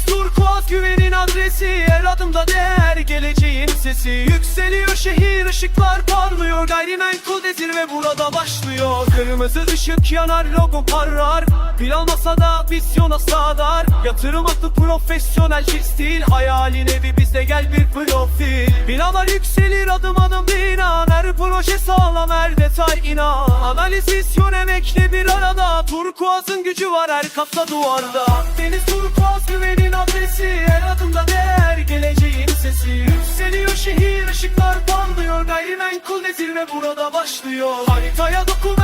Deniz turkuaz güvenin adresi Her adımda değer geleceğin sesi. Yükseliyor şehir ışıklar parlıyor Gayrimenkul de zirve burada başlıyor. Kırmızı ışık yanar logo parlar. Plan masada vizyona sağlar. Yatırım aklı profesyonel stil. Hayalin evi bizde gel bir profil. Binalar yükselir adım adım bina. Her proje sağlam her detay inan. Analiz vizyon emekle bir arada. Turkuaz'ın gücü var her katta duvarda. Deniz turkuaz adresi Her adımda değer geleceğin sesi. Yükseliyor şehir ışıklar parlıyor Gayrimenkul de zirve burada başlıyor. Haritaya doku